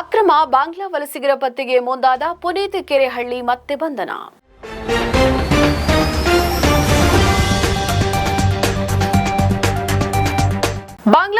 ಅಕ್ರಮ ಬಾಂಗ್ಲಾ ವಲಸಿಗರ ಪತ್ತೆಗೆ ಮುಂದಾದ ಪುನೀತ್ ಕೆರೆಹಳ್ಳಿ ಮತ್ತೆ ಬಂಧನ.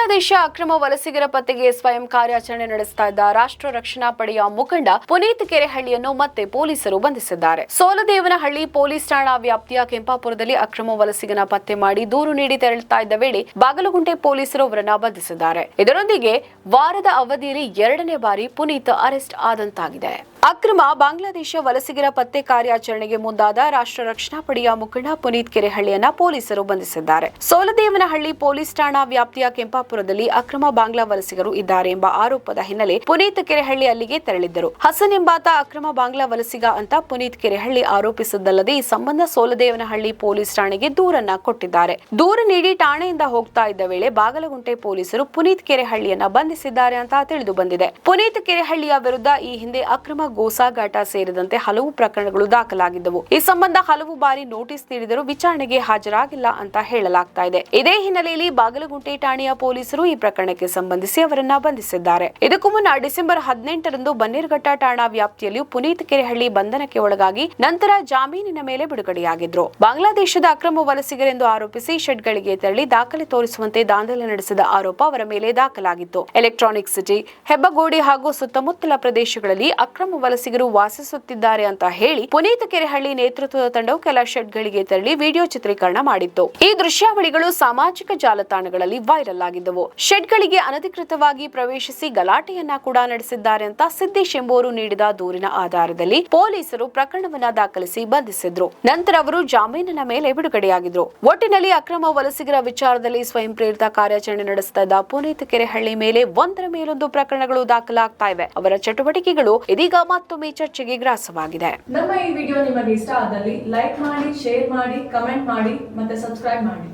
ಬಾಂಗ್ಲಾದೇಶ ಅಕ್ರಮ ವಲಸಿಗರ ಪತ್ತೆಗೆ ಸ್ವಯಂ ಕಾರ್ಯಾಚರಣೆ ನಡೆಸ್ತಾ ಇದ್ದ ರಾಷ್ಟ್ರ ರಕ್ಷಣಾ ಪಡೆಯ ಮುಖಂಡ ಪುನೀತ್ ಕೆರೆಹಳ್ಳಿಯನ್ನು ಮತ್ತೆ ಪೊಲೀಸರು ಬಂಧಿಸಿದ್ದಾರೆ. ಸೋಲದೇವನಹಳ್ಳಿ ಪೊಲೀಸ್ ಠಾಣಾ ವ್ಯಾಪ್ತಿಯ ಕೆಂಪಾಪುರದಲ್ಲಿ ಅಕ್ರಮ ವಲಸಿಗನ ಪತ್ತೆ ಮಾಡಿ ದೂರು ನೀಡಿ ತೆರಳುತ್ತಾ ಇದ್ದ ವೇಳೆ ಬಾಗಲಗುಂಟೆ ಪೊಲೀಸರು ಅವರನ್ನ ಬಂಧಿಸಿದ್ದಾರೆ. ಇದರೊಂದಿಗೆ ವಾರದ ಅವಧಿಯಲ್ಲಿ ಎರಡನೇ ಬಾರಿ ಪುನೀತ್ ಅರೆಸ್ಟ್ ಆದಂತಾಗಿದೆ. ಅಕ್ರಮ ಬಾಂಗ್ಲಾದೇಶ ವಲಸಿಗರ ಪತ್ತೆ ಕಾರ್ಯಾಚರಣೆಗೆ ಮುಂದಾದ ರಾಷ್ಟ್ರ ರಕ್ಷಣಾ ಪಡೆಯ ಮುಖಂಡ ಪುನೀತ್ ಕೆರೆಹಳ್ಳಿಯನ್ನ ಪೊಲೀಸರು ಬಂಧಿಸಿದ್ದಾರೆ. ಸೋಲದೇವನಹಳ್ಳಿ ಪೊಲೀಸ್ ಠಾಣಾ ವ್ಯಾಪ್ತಿಯ ಕೆಂಪಾಪುರದಲ್ಲಿ ಅಕ್ರಮ ಬಾಂಗ್ಲಾ ವಲಸಿಗರು ಇದ್ದಾರೆ ಎಂಬ ಆರೋಪದ ಹಿನ್ನೆಲೆ ಪುನೀತ್ ಕೆರೆಹಳ್ಳಿ ಅಲ್ಲಿಗೆ ತೆರಳಿದ್ದರು. ಹಸನ್ ಎಂಬಾತ ಅಕ್ರಮ ಬಾಂಗ್ಲಾ ವಲಸಿಗ ಅಂತ ಪುನೀತ್ ಕೆರೆಹಳ್ಳಿ ಆರೋಪಿಸಿದ್ದಲ್ಲದೆ ಈ ಸಂಬಂಧ ಸೋಲದೇವನಹಳ್ಳಿ ಪೊಲೀಸ್ ಠಾಣೆಗೆ ದೂರನ್ನ ಕೊಟ್ಟಿದ್ದಾರೆ. ದೂರು ನೀಡಿ ಠಾಣೆಯಿಂದ ಹೋಗ್ತಾ ಇದ್ದ ವೇಳೆ ಬಾಗಲಗುಂಟೆ ಪೊಲೀಸರು ಪುನೀತ್ ಕೆರೆಹಳ್ಳಿಯನ್ನ ಬಂಧಿಸಿದ್ದಾರೆ ಅಂತ ತಿಳಿದು ಬಂದಿದೆ. ಪುನೀತ್ ಕೆರೆಹಳ್ಳಿಯ ವಿರುದ್ಧ ಈ ಹಿಂದೆ ಅಕ್ರಮ ಗೋಸಾಗಾಟ ಸೇರಿದಂತೆ ಹಲವು ಪ್ರಕರಣಗಳು ದಾಖಲಾಗಿದ್ದವು. ಈ ಸಂಬಂಧ ಹಲವು ಬಾರಿ ನೋಟಿಸ್ ನೀಡಿದರೂ ವಿಚಾರಣೆಗೆ ಹಾಜರಾಗಿಲ್ಲ ಅಂತ ಹೇಳಲಾಗ್ತಾ ಇದೆ. ಇದೇ ಹಿನ್ನೆಲೆಯಲ್ಲಿ ಬಾಗಲಗುಂಟೆ ಠಾಣೆಯ ಪೊಲೀಸರು ಈ ಪ್ರಕರಣಕ್ಕೆ ಸಂಬಂಧಿಸಿ ಅವರನ್ನ ಬಂಧಿಸಿದ್ದಾರೆ. ಇದಕ್ಕೂ ಮುನ್ನ ಡಿಸೆಂಬರ್ ಹದಿನೆಂಟರಂದು ಬನ್ನೇರ್ಘಟ್ಟ ಠಾಣಾ ವ್ಯಾಪ್ತಿಯಲ್ಲಿ ಪುನೀತ್ ಕೆರೆಹಳ್ಳಿ ಬಂಧನಕ್ಕೆ ಒಳಗಾಗಿ ನಂತರ ಜಾಮೀನಿನ ಮೇಲೆ ಬಿಡುಗಡೆಯಾಗಿದ್ರು. ಬಾಂಗ್ಲಾದೇಶದ ಅಕ್ರಮ ವಲಸಿಗರೆಂದು ಆರೋಪಿಸಿ ಶೆಡ್ಗಳಿಗೆ ತೆರಳಿ ದಾಖಲೆ ತೋರಿಸುವಂತೆ ದಾಂಧಲೆ ನಡೆಸಿದ ಆರೋಪ ಅವರ ಮೇಲೆ ದಾಖಲಾಗಿತ್ತು. ಎಲೆಕ್ಟ್ರಾನಿಕ್ ಸಿಟಿ, ಹೆಬ್ಬಗೋಡಿ ಹಾಗೂ ಸುತ್ತಮುತ್ತಲ ಪ್ರದೇಶಗಳಲ್ಲಿ ಅಕ್ರಮ ವಲಸಿಗರು ವಾಸಿಸುತ್ತಿದ್ದಾರೆ ಅಂತ ಹೇಳಿ ಪುನೀತ್ ಕೆರೆಹಳ್ಳಿ ನೇತೃತ್ವದ ತಂಡವು ಕೆಲ ಶೆಡ್ಗಳಿಗೆ ತೆರಳಿ ವಿಡಿಯೋ ಚಿತ್ರೀಕರಣ ಮಾಡಿತ್ತು. ಈ ದೃಶ್ಯಾವಳಿಗಳು ಸಾಮಾಜಿಕ ಜಾಲತಾಣಗಳಲ್ಲಿ ವೈರಲ್ ಆಗಿದ್ದವು. ಶೆಡ್ಗಳಿಗೆ ಅನಧಿಕೃತವಾಗಿ ಪ್ರವೇಶಿಸಿ ಗಲಾಟೆಯನ್ನ ಕೂಡ ನಡೆಸಿದ್ದಾರೆ ಅಂತ ಸಿದ್ದೇಶ್ ಎಂಬುವರು ನೀಡಿದ ದೂರಿನ ಆಧಾರದಲ್ಲಿ ಪೊಲೀಸರು ಪ್ರಕರಣವನ್ನ ದಾಖಲಿಸಿ ಬಂಧಿಸಿದ್ರು. ನಂತರ ಅವರು ಜಾಮೀನಿನ ಮೇಲೆ ಬಿಡುಗಡೆಯಾಗಿದ್ರು. ಒಟ್ಟಿನಲ್ಲಿ ಅಕ್ರಮ ವಲಸಿಗರ ವಿಚಾರದಲ್ಲಿ ಸ್ವಯಂ ಪ್ರೇರಿತ ಕಾರ್ಯಾಚರಣೆ ನಡೆಸ್ತಾ ಇದ್ದ ಪುನೀತ್ ಕೆರೆಹಳ್ಳಿ ಮೇಲೆ ಒಂದರ ಮೇಲೊಂದು ಪ್ರಕರಣಗಳು ದಾಖಲಾಗ್ತಾ ಇವೆ. ಅವರ ಚಟುವಟಿಕೆಗಳು ಇದೀಗ ಮತ್ತೊಮ್ಮೆ ಚರ್ಚೆಗೆ ಗ್ರಾಸವಾಗಿದೆ. ನಮ್ಮ ಈ ವಿಡಿಯೋ ನಿಮಗೆ ಇಷ್ಟ ಆದಲ್ಲಿ ಲೈಕ್ ಮಾಡಿ, ಶೇರ್ ಮಾಡಿ, ಕಮೆಂಟ್ ಮಾಡಿ ಮತ್ತೆ ಸಬ್ಸ್ಕ್ರೈಬ್ ಮಾಡಿ.